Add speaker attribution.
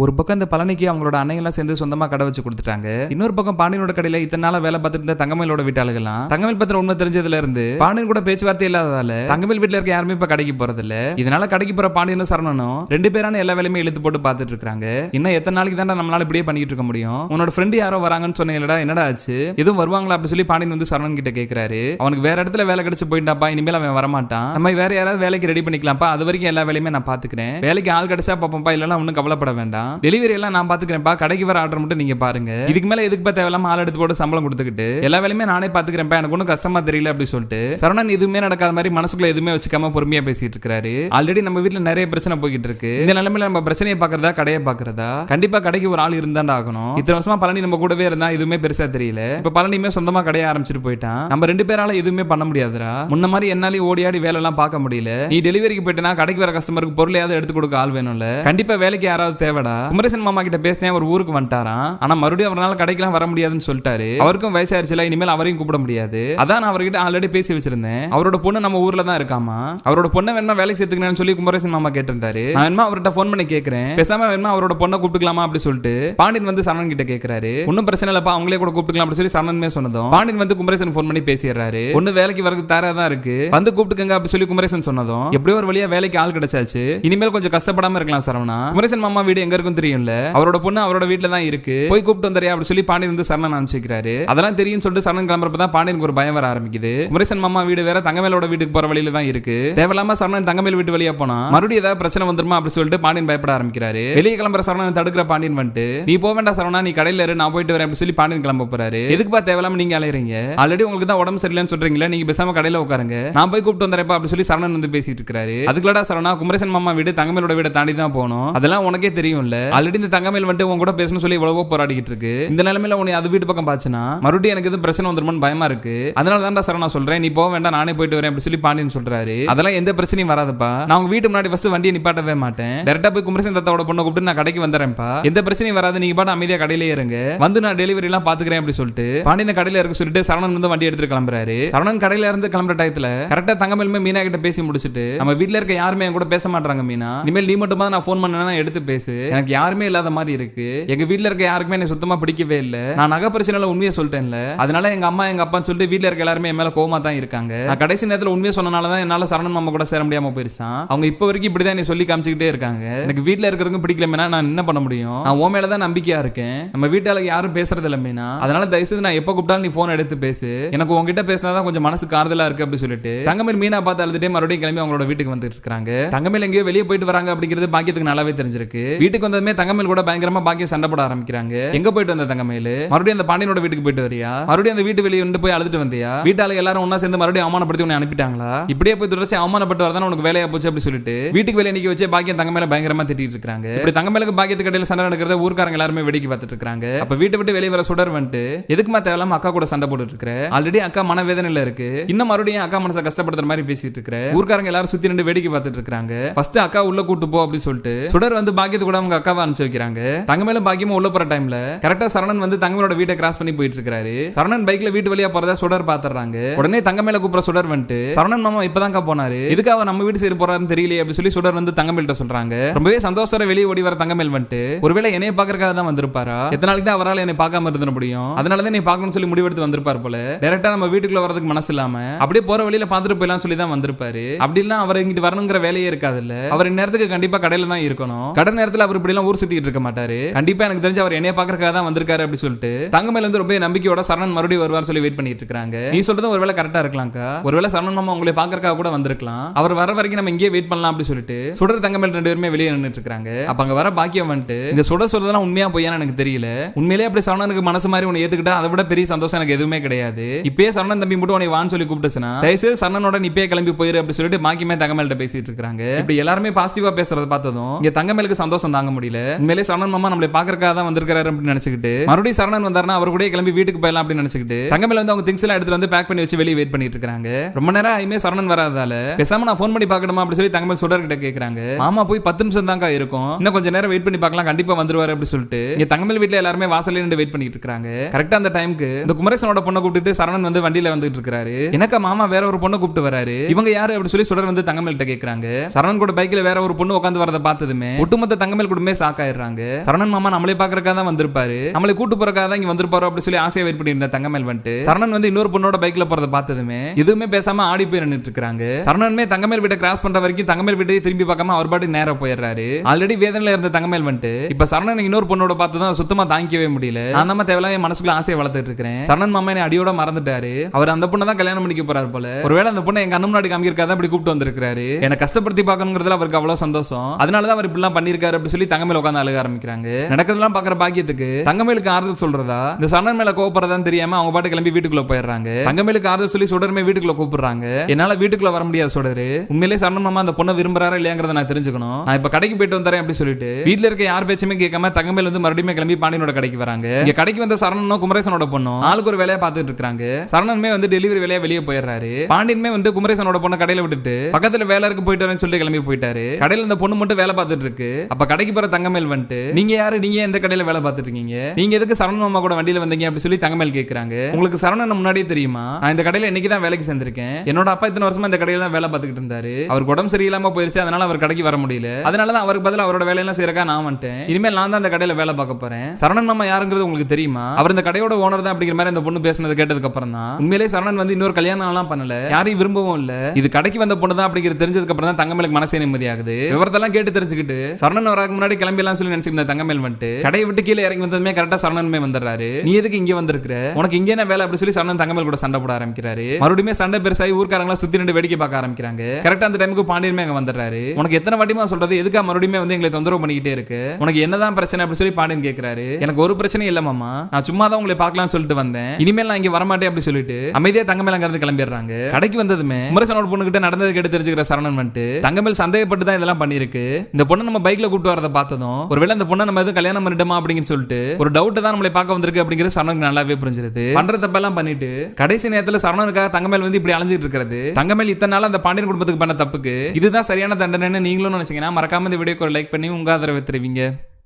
Speaker 1: ஒரு பக்கம் இந்த பழனிக்கு அவங்களோட அன்னையெல்லாம் சேர்ந்து சொந்தமா கடை வச்சு கொடுத்துட்டாங்க. இன்னொரு பக்கம் பாண்டியனோட கடையில இத்தனை நாள் வேலை பார்த்துட்டு இருந்த தங்கமேலோட வீட்டாளுகெல்லாம் தங்கமேல் பத்திர உண்மை தெரிஞ்சதுல இருந்து பாண்டியன் கூட பேச்சுவார்த்தை இல்லாததால தங்கமேல் வீட்டுல இருக்க யாருமே இப்ப கடைக்கு போறது இல்ல இதனால கடைக்கு போற பாண்டியனும் சரணனும் ரெண்டு பேரான எல்லா வேலையுமே இழுத்து போட்டு பார்த்துட்டு இருக்காங்க. இன்னும் எத்தனை நாளைக்கு தான் நம்மளால இப்படியே பண்ணிட்டு இருக்க முடியும்? உன்னோட ஃப்ரெண்டு யாரோ வராங்கன்னு சொன்னீங்களா என்னடா ஆச்சு? எதுவும் வருவாங்களா அப்படி சொல்லி பாண்டியன் வந்து சரணன் கிட்ட கேக்குறாரு. அவனுக்கு வேற இடத்துல வேலை கிடைச்சு போயிட்டாப்பா இனிமேல் அவன் வரமாட்டான். நம்ம வேற யாராவது வேலைக்கு ரெடி பண்ணிக்கலாம்ப்பா அது வரைக்கும் எல்லா வேலையுமே நான் பாத்துக்கிறேன் வேலைக்கு ஆள் கிடைச்சா பாப்போம்ப்பா இல்லைன்னா ஒன்றும் கவலைப்பட வேண்டாம். டெலிவரி எல்லாம் நான் பாத்துக்கிறேன்ப்பா கடைக்கு வர ஆர்டர் மட்டும் நீங்க பாருங்க. இதுக்கு மேல எதுக்குப்பா தேவையில்லாம ஆள் எடுத்து போட்டு சம்பளம் கொடுத்துக்கிட்டு? எல்லா வேலையுமே நானே பாத்துக்கிறேன்ப்பா எனக்கு ஒன்றும் கஷ்டமா தெரியல அப்படி சொல்லிட்டு சரவணன் எதுவுமே நடக்காத மாதிரி மனசுக்குள்ள எதுவுமே வச்சுக்காம பொறுமையா பேசிட்டு இருக்காரு. ஆல்ரெடி நம்ம வீட்டுல நிறைய பிரச்சனை போய்கிட்டு இருக்கு. இந்த நிலைமையில நம்ம பிரச்சனையை பாக்குறதா கடையை பாக்குறதா? கண்டிப்பா கடைக்கு ஒரு ஆள் இருந்தாண்டா ஆகணும். இத்தனை வருஷமா பழனி நம்ம கூடவே இருந்தா எதுவுமே பெருசா தெரியல. இப்ப பழனியுமே சொந்தமா கடைய ஆரம்பிச்சிட்டு போயிட்டான். நம்ம ரெண்டு பேரால எதுவுமே பண்ண முடியாதுரா முன்ன மாதிரி என்னாலையும் ஓடியாடி வேலை எல்லாம் பார்க்க முடியல. நீ டெலிவரிக்கு போயிட்டனா கடைக்கு வர கஸ்டமருக்கு பொருளையாவது எடுத்து கொடுக்க ஆள் வேணும்ல. கண்டிப்பா வேலைக்கு யாராவது தேவைடா. குமரேசன் மாமா கிட்ட பேசினேன் அவர் ஊருக்கு வந்துட்டாராம். ஆனா மறுபடியும் அவரால் கடைக்கெல்லாம் வர முடியாதுன்னு சொல்லிட்டாரு. அவருக்கும் வயசாயிருச்சுல இனிமேல் அவரையும் கூப்பிட முடியாது. அதான் நான் அவர்கிட்ட ஆல்ரெடி பேசி வச்சிருந்தேன். அவரோட பொண்ணு நம்ம ஊர்ல தான் இருக்காமா? அவரோட பொண்ணை வேணா வேலைக்கு சேர்த்துக்கணும்னு சொல்லி குமரேசன் மாமா கேட்டிருந்தாரு. நான் வேணுமா அவர்கிட்ட ஃபோன் பண்ணி கேட்கறேன். பேசாம வேணுமா அவரோட பொண்ணை கூப்பிட்டுக்கலாமா அப்படி சொல்லிட்டு பாண்டியன் வந்து சரணன் கிட்ட கேட்கிறாரு. ஒன்னும் பிரச்சனை இல்லப்பா அவங்களே கூட கூப்பிட்டுக்கலாம் அப்படி சொல்லி சரணன்மே சொன்னதும் பாண்டியன் வந்து குமரேசன் ஃபோன் பண்ணி பேசிடுறாரு. ஒண்ணு வேலைக்கு வரது தயாரா தான் இருக்கு. வந்து கூப்பிட்டுக்கங்க அப்படி சொல்லி குமரேசன் சொன்னதும் எப்படியோ ஒரு வழியா வேலைக்கு ஆள் கிடைச்சாச்சு. இனிமேல் கொஞ்சம் கஷ்டப்படாம இருக்கலாம் சரவணா. குமரேசன் மாமா வீடு எங்க எல்லாருக்கும் தெரியும்ல. அவரோட பொண்ணு அவரோட வீட்ல தான் இருக்கு. போய் கூப்பிட்டு வந்தறியா அப்படி சொல்லி பாண்டியன் வந்து சரணன் அனுப்பிச்சிருக்காரு அதெல்லாம் தெரியும் சொல்லிட்டு சரணன் கிளம்புறப்ப தான் பாண்டியனுக்கு ஒரு பயம் வர ஆரம்பிக்குது. குமரேசன் மாமா வீடு வேற தங்கமேலோட வீட்டுக்கு போற வழியில தான் இருக்கு. தேவையில்லாம சரணன் தங்கமேல் வீட்டு வழியா போனா மறுபடியும் ஏதாவது பிரச்சனை வந்துருமா அப்படி சொல்லிட்டு பாண்டியன் பயப்பட ஆரம்பிக்கிறாரு. வெளியே கிளம்புற சரணன் தடுக்கிற பாண்டியன் வந்துட்டு நீ போக வேண்டாம் சரணா நீ கடையில இரு நான் போயிட்டு வரேன் அப்படி சொல்லி பாண்டியன் கிளம்ப போறாரு. எதுக்குப்பா தேவையில்லாம நீங்க அலையறீங்க? ஆல்ரெடி உங்களுக்கு தான் உடம்பு சரியில்லைன்னு சொல்றீங்களா நீங்க பேசாம கடையில உட்காருங்க. நான் போய் கூப்பிட்டு வந்தேன் அப்படி சொல்லி சரணன் வந்து பேசிட்டு இருக்காரு. அதுக்குள்ளடா சரணா குமரேசன் மாமா வீடு தங்கமேலோட வீட தாண்டி தான் போகணும் அதெல்லாம் உனக்கே தெரியும்ல. ஆல்ரெடி இந்த தங்கமேல் வந்துட்டு உன் கூட பேசணும்னு சொல்லி எவ்வளவோ போராடிக்கிட்டு இருக்கு. இந்த நிலைமையில உன்னை அது வீட்டு பக்கம் பாச்சுன்னா மறுபடியும் எனக்கு எதுவும் பிரச்சனை வந்துருமான்னு பயமா இருக்கு. அதனால தான் நான் சொல்றேன். நீ போக வேண்டாம் நானே போயிட்டு வரேன் அப்படி சொல்லி பாண்டியன் சொல்றாரு. அதெல்லாம் எந்த பிரச்சனையும் வராதுப்பா. நான் உங்க வீட்டு முன்னாடி ஃபர்ஸ்ட் வண்டியை நிப்பாட்டவே மாட்டேன். டேரக்டா போய் குமரசன் தத்தாவோட பொண்ணை கூப்பிட்டு நான் கடைக்கு வந்துறேன்ப்பா எந்த பிரச்சனையும் வராது நீங்க பாட்டு அமைதியா கடையிலே இருங்க. வந்து நான் டெலிவரி எல்லாம் பாத்துக்கிறேன் அப்படி சொல்லிட்டு பாண்டியன் கடையில இருக்க சொல்லிட்டு சரணன் வந்து வண்டி எடுத்து கிளம்புறாரு. சரணன் கடையில இருந்து கிளம்புற டயத்துல கரெக்டா தங்கமேலுமே மீனா கிட்ட பேசி முடிச்சுட்டு நம்ம வீட்ல இருக்க யாருமே என் கூட பேச மாட்டாங்க மீனா. இனிமேல் நீ மட்டும் நான் ஃபோன் பண்ணா எடுத்து பேசு. எனக்கு யாருமே இல்லாத மாதிரி இருக்கு. எங்க வீட்டுல இருக்க யாருக்குமே எனக்கு சுத்தமா பிடிக்கவே இல்லை. நான் நகை பிரச்சனைல உண்மையை சொல்லிட்டேன்ல. அதனால எங்க அம்மா எங்க அப்பான்னு சொல்லிட்டு வீட்டுல இருக்க எல்லாருமே என் மேல கோவமா தான் இருக்காங்க. நான் கடைசி நேரத்துல உண்மையை சொன்னனாலதான் என்னால சரணன் மாமா கூட சேர முடியாம போயிருச்சான் அவங்க இப்ப வரைக்கும் இப்படிதான் நீ சொல்லி காமிச்சுக்கிட்டே இருக்காங்க. எனக்கு வீட்டுல இருக்கிறவங்க பிடிக்கலமேனா நான் என்ன பண்ண முடியும்? நான் உன் மேல தான் நம்பிக்கையா இருக்கேன். நம்ம வீட்டால யாரும் பேசுறது இல்லமேனா அதனால தயவுசெய்து நான் எப்ப கூப்பிட்டாலும் நீ போன் எடுத்து பேசு. எனக்கு உங்ககிட்ட பேசினாதான் கொஞ்சம் மனசு ஆறுதலா இருக்கு அப்படி சொல்லிட்டு. தங்கமேல் மீனா பார்த்து அழுதுட்டே மறுபடியும் கிளம்பி அவங்களோட வீட்டுக்கு வந்துட்டு இருக்காங்க. தங்கமேல் எங்கேயோ வெளியே போயிட்டு வராங்க அப்படிங்கிறது பாக்கியத்துக்கு நல்லாவே தெரிஞ்சிருக்கு. வீட்டுக்கு வந்ததுமே தங்கமேல் கூட பயங்கரமா பாக்கியம் சண்டை போட ஆரம்பிக்கிறாங்க. எங்க போயிட்டு வந்த தங்கமேல் மறுபடியும் அந்த பாண்டியனோட வீட்டுக்கு போயிட்டு வரியா? மறுபடியும் அந்த வீட்டு வெளியே வந்து போய் அழுதுட்டு வந்தியா? வீட்டால எல்லாரும் ஒன்னா சேர்ந்து மறுபடியும் அவமானப்படுத்தி உன்னை அனுப்பிட்டாங்களா? இப்படியே போய் தொடர்ச்சி அவமானப்பட்டு வரதான் உனக்கு வேலையா போச்சு அப்படி சொல்லிட்டு வீட்டுக்கு வெளியே நிக்க வச்சு பாக்கியம் தங்க மேல பயங்கரமா திட்டிட்டு இருக்காங்க இப்படி தங்கமேலுக்கு பாக்கியத்துக்கு இடையில சண்டை நடக்கிறத ஊர்க்காரங்க எல்லாருமே வேடிக்கை பார்த்துட்டு இருக்காங்க அப்ப வீட்டை விட்டு வெளியே வர சுடர் வந்துட்டு எதுக்குமா தேவையில்லாம அக்கா கூட சண்டை போட்டுட்டு இருக்கிற? ஆல்ரெடி அக்கா மனவேதனையில இருக்கு. இன்னும் மறுபடியும் அக்கா மனசை கஷ்டப்படுத்துற மாதிரி பேசிட்டு இருக்கிற? ஊர்க்காரங்க எல்லாரும் சுத்தி நின்று வேடிக்கை பார்த்துட்டு இருக்காங்க ஃபர்ஸ்ட் அக்கா உள்ள கூட்டு போ அப்படின்னு சொல்லிட்டு சுடர் வந்து பாக்கியத்து கூட அவங்க அக்காவை அனுப்பிச்சு வைக்கிறாங்க. தங்கமேலும் பாக்கியமும் பாக்கியமா உள்ள போற டைம்ல கரெக்டா சரணன் வந்து தங்கமேலோட வீட்டை கிராஸ் பண்ணி போயிட்டு இருக்காரு சரணன் பைக்ல வீட்டு வழியா போறதா சுடர் பாத்துறாங்க. உடனே தங்கமேல கூப்பிட சுடர் வந்துட்டு சரணன் மாமா இப்பதான்க்கா போனாரு. இதுக்கு அவர் நம்ம வீட்டு சைடு போறாருன்னு தெரியல அப்படி சொல்லி சுடர் வந்து தங்கமேல்கிட்ட சொல்றாங்க. ரொம்பவே சந்தோஷம் வெளியே ஓடி வர தங்கமேல் வந்துட்டு ஒருவேளை என்னைய பாக்குறதுக்காக தான் வந்திருப்பாரா? எத்தனை நாளைக்கு தான் அவரால் என்னை பார்க்காம இருந்துட முடியும்? அதனால தான் நீ பார்க்கணும்னு சொல்லி முடிவெடுத்து வந்திருப்பார் போல. டேரக்டா நம்ம வீட்டுக்குள்ள வரதுக்கு மனசு இல்லாம அப்படியே போற வழியில பாத்துட்டு போயிடலாம் சொல்லி தான் வந்திருப்பாரு. அப்படிலாம் அவர் இங்கிட்டு வரணுங்கிற வேலையே இருக்காது இல்ல அவர் இந்நேரத்துக்கு கண்டிப்பா கடையில தான் இருக்கணும். கடை நேரத்துல அவர் இப்படிலாம் ஊர் சுத்திட்டு இருக்க மாட்டாரு. கண்டிப்பா எனக்கு தெரிஞ்சு அவர் என்னைய பாக்குறதுக்காக தான் வந்திருக்காரு அப்படி சொல்லிட்டு. தங்கமேல வந்து ரொம்ப நம்பிக்கையோட சரணன் மறுபடியும் வருவார் சொல்லி வெயிட் பண்ணிட்டு இருக்காங்க நீ சொல்றது ஒருவேளை கரெக்டா இருக்கலாம்க்கா. ஒருவேளை சரணன் மாமா உங்களை பாக்குறதுக்காக கூட வந்திருக்கலாம். அவர் வர வரைக்கும் நம்ம இங்கேயே வெயிட் பண்ணலாம் அப்படி சொல்லிட்டு சுடர் தங்கமேல் ரெண்டு பேருமே வெளியே நின்றுட்டு இருக்காங்க அப்ப அங்க வர பாக்கியம் வந்துட்டு இந்த சுட சொல்றதெல்லாம் உண்மையா பொய்யான்னு எனக்கு தெரியல. உண்மையிலேயே அப்படி சரணனுக்கு மனசு மாதிரி உன்னை ஏத்துக்கிட்டா அதை விட பெரிய சந்தோஷம் எனக்கு எதுவுமே கிடையாது. இப்பயே சரணன் தம்பி மட்டும் உன்னை வான்னு சொல்லி கூப்பிட்டுச்சுன்னா தயவுசெய்து சரணனோட நீ இப்பயே கிளம்பி போயிரு அப்படி சொல்லிட்டு பாக்கியமே தங்கமேல்கிட்ட பேசிட்டு இருக்காங்க இப்படி எல்லாருமே பாசிட்டிவா பேசுறத பார்த்ததும் இங்க தங்கமேலுக்கு சந்தோஷம் தாங்க முடியல. உண்மையிலே சரணன் மாமா நம்மளை பாக்குறக்காக தான் வந்திருக்காரு அப்படின்னு நினைச்சுக்கிட்டு மறுபடியும் சரணன் வந்தாருன்னா அவர் கூட கிளம்பி வீட்டுக்கு போயிடலாம் அப்படின்னு நினைச்சுக்கிட்டு தங்கமேல வந்து அவங்க திங்ஸ் எல்லாம் எடுத்து வந்து பேக் பண்ணி வச்சு வெளியே வெயிட் பண்ணிட்டு இருக்காங்க ரொம்ப நேரம் ஆயுமே சரணன் வராதால பேசாம நான் ஃபோன் பண்ணி பாக்கணுமா அப்படி சொல்லி தங்கமேல் சுடர் கிட்ட கேக்குறாங்க. மாமா போய் பத்து நிமிஷம் தாங்க இருக்கும். இன்னும் கொஞ்சம் நேரம் வெயிட் பண்ணி பார்க்கலாம் கண்டிப்பா வந்துருவாரு அப்படின்னு சொல்லிட்டு இங்க தங்கமேல் வீட்டுல எல்லாருமே வாசல்ல நின்று வெயிட் பண்ணிட்டு இருக்காங்க கரெக்டா அந்த டைமுக்கு இந்த குமரேசனோட பொண்ணை கூப்பிட்டு சரணன் வந்து வண்டியில வந்துட்டு இருக்காரு எனக்கா மாமா வேற ஒரு பொண்ணை கூப்பிட்டு வராரு? இவங்க யாரு அப்படி சொல்லி சுடர் வந்து தங்கமேல்கிட்ட கேக்குறாங்க. சரணன் கூட பைக்ல வேற ஒரு பொண்ணு உட்காந்து வரத பார்த்ததுமே ஒட்டுமொத்த தங்கமேல் கூட குடும்பமே ஷாக் ஆயிடுறாங்க. சரணன் மாமா நம்மளே பாக்குறதுக்காக தான் வந்திருப்பாரு. நம்மளை கூட்டு போறக்காக தான் இங்க வந்திருப்பாரு அப்படி சொல்லி ஆசையா வெயிட் பண்ணியிருந்த தங்கமேல் வந்துட்டு. சரணன் வந்து இன்னொரு பொண்ணோட பைக்ல போறத பார்த்ததுமே எதுவுமே பேசாம ஆடி போய் நின்றுட்டு இருக்காங்க. சரணனுமே தங்கமேல் வீட்டை கிராஸ் பண்ற வரைக்கும் தங்கமேல் வீட்டை திரும்பி பார்க்காம அவர் பாட்டு நேரம் போயிடுறாரு. ஆல்ரெடி வேதனையில இருந்த தங்கமேல் வந்துட்டு இப்ப சரணன் இன்னொரு பொண்ணோட பார்த்து தான் சுத்தமா தாங்கிக்கவே முடியல. அந்த மாதிரி தேவையில்லாம என் மனசுக்குள்ள ஆசையை வளர்த்துட்டு இருக்கிறேன். சரணன் மாமா என்னை அடியோட மறந்துட்டாரு. அவர் அந்த பொண்ணை தான் கல்யாணம் பண்ணிக்க போறாரு போல. ஒருவேளை அந்த பொண்ணை எங்க அண்ணன் முன்னாடி காமிக்கிறக்காக இப்படி கூப்பிட்டு வந்திருக்காரு என்னை கஷ்டப்படுத்தி பார்க்கணுங்கிறதுல அவருக்கு அவ்வளவு சந்தோஷம். அதனால தான் அவர் இப்படிலாம் பண்ணிருக்காரு அப்படி சொல்லி தங்கமேல உட்காந்து அழுக ஆரம்பிக்கிறாங்க. நடக்கிறதெல்லாம் பாக்குற பாக்கியத்துக்கு தங்கமேலுக்கு ஆறுதல் சொல்றதா? இந்த சரணன் மேல கோவப்படுறதான்னு தெரியாம அவங்க பாட்டு கிளம்பி வீட்டுக்குள்ள போயிடுறாங்க. தங்கமேலுக்கு ஆறுதல் சொல்லி சுடருமே வீட்டுக்குள்ள கூப்பிடுறாங்க. என்னால வீட்டுக்குள்ள வர முடியாது சுடரு உண்மையிலே சரணன் மாமா அந்த பொண்ணை விரும்புறாரா இல்லையாங்கிறத நான் தெரிஞ்சுக்கணும். நான் இப்ப கடைக்கு போயிட்டு வந்தேன் அப்படி சொல்லிட்டு வீட்டுல இருக்க யார் பேச்சுமே கேட்காம தங்கமேல் வந்து மறுபடியும் கிளம்பி பாண்டியனோட கடைக்கு வராங்க. இங்க கடைக்கு வந்த சரணனும் குமரேசனோட பொண்ணும் ஆளுக்கு ஒரு வேலையா பாத்துட்டு இருக்காங்க. சரணனுமே வந்து டெலிவரி வேலையா வெளியே போயிடுறாரு. பாண்டியனுமே வந்து குமரேசனோட பொண்ணை கடையில விட்டுட்டு பக்கத்துல வேலை இருக்கு போயிட்டு வரேன்னு சொல்லி கிளம்பி போயிட்டாரு. கடையில இந்த பொண்ணு மட்டும் வேலை பார்த்துட்டு இருக்கு. அப்ப கடைக்கு போற தங்கமேல் வந்துட்டு நீங்க யாரு? நீங்க எந்த கடையில வேலை பார்த்துட்டு இருக்கீங்க? நீங்க எதுக்கு சரவணன் மாமா கூட வண்டியில வந்தீங்க அப்படி சொல்லி தங்கமேல் கேக்குறாங்க. உங்களுக்கு சரணன் முன்னாடியே தெரியுமா? நான் இந்த கடையில இன்னைக்கு தான் வேலைக்கு சேர்ந்திருக்கேன். என்னோட அப்பா இத்தனை வருஷமா இந்த கடையில தான் வேலை பார்த்துக்கிட்டு இருந்தாரு. அவருக்கு உடம்பு சரியில்லாம போயிருச்சு அதனால அவர் கடைக்கு வர முடியல. அதனால தான் அவருக்கு பதில் அவரோட வேலையெல்லாம் செய்யறக்கா நான் வந்துட்டேன். இனிமேல் நான் தான் இந்த கடையில வேலை பார்க்க போறேன். சரணன் மாமா யாருங்கிறது உங்களுக்கு தெரியுமா? அவர் இந்த கடையோட ஓனர் தான் அப்படிங்கிற மாதிரி அந்த பொண்ணு பேசினது கேட்டதுக்கு அப்புறம் தான் உண்மையிலே சரணன் வந்து இன்னொரு கல்யாணம் எல்லாம் பண்ணல. யாரையும் விரும்பவும் இல்ல. இது கடைக்கு வந்த பொண்ணு தான் அப்படிங்கிறது தெரிஞ்சதுக்கு அப்புறம் தான் தங்கமேலுக்கு மனசே நிம்மதியாகுது. விவரத்தெல்லாம் கேட்டு தெரிஞ்சுக்கிட்டு சரணன் வரக்கு முன்னாடி கிளம்பிலாம் சொல்லி நினைச்சிருந்த தங்கமேல் வந்துட்டு. கடையை விட்டு கீழே இறங்கி வந்ததுமே கரெக்டா சரணனுமே வந்துடுறாரு. நீ எதுக்கு இங்க வந்திருக்கிற? உனக்கு இங்கே என்ன வேலை அப்படி சொல்லி சரணன் தங்கமேல் கூட சண்டை போட ஆரம்பிக்கிறாரு. மறுபடியும் சண்டை பெருசாகி ஊர்க்காரங்களா சுத்தி ரெண்டு வேடிக்கை பார்க்க ஆரம்பிக்கிறாங்க. கரெக்டா அந்த டைமுக்கு பாண்டியனுமே அங்க வந்துடுறாரு. உனக்கு எத்தனை வாட்டிமா சொல்றது? எதுக்கா மறுபடியும் வந்து எங்களை தொந்தரவு பண்ணிக்கிட்டே இருக்கு? உனக்கு என்னதான் பிரச்சனை அப்படி சொல்லி பாண்டியன் கேட்கிறாரு எனக்கு ஒரு பிரச்சனை இல்ல மாமா. நான் சும்மா தான் உங்களை பார்க்கலாம்னு சொல்லிட்டு வந்தேன். இனிமேல் நான் இங்க வரமாட்டேன் அப்படி சொல்லிட்டு அமைதியா தங்கமேல் அங்க இருந்து கிளம்பிடுறாங்க. கடைக்கு வந்ததுமே குமரசனோட பொண்ணு கிட்ட நடந்தது கேட்டு தெரிஞ்சுக்கிற சரணன் வந்துட்டு தங்கமேல் சந்தேகப்பட்டு தான் இதெல்லாம் பண்ணிருக்கு இந்த பொண்ணை நம்ம பைக்ல கூப்பிட்டு வரத பார்த்ததும் ஒருவேளை அந்த பொண்ணை நம்ம எதுவும் கல்யாணம் பண்ணிட்டோமா அப்படின்னு சொல்லிட்டு ஒரு டவுட் தான் நம்மளை பார்க்க வந்திருக்கு அப்படிங்கிறது சரணனுக்கு நல்லாவே புரிஞ்சிருது. பண்ற தப்பெல்லாம் பண்ணிட்டு கடைசி நேரத்துல சரணனுக்காக தங்கமேல் வந்து இப்படி அலைஞ்சிட்டு இருக்கிறது. தங்கமேல் இத்தனை நாள் அந்த பாண்டியன் குடும்பத்துக்கு பண்ண தப்புக்கு இதுதான் சரியான தண்டனைன்னு நீங்களும் நினைச்சீங்கன்னா மறக்காம இந்த வீடியோக்கு ஒரு லைக் பண்ணி உங்க ஆதரவை தெரிவிங்க.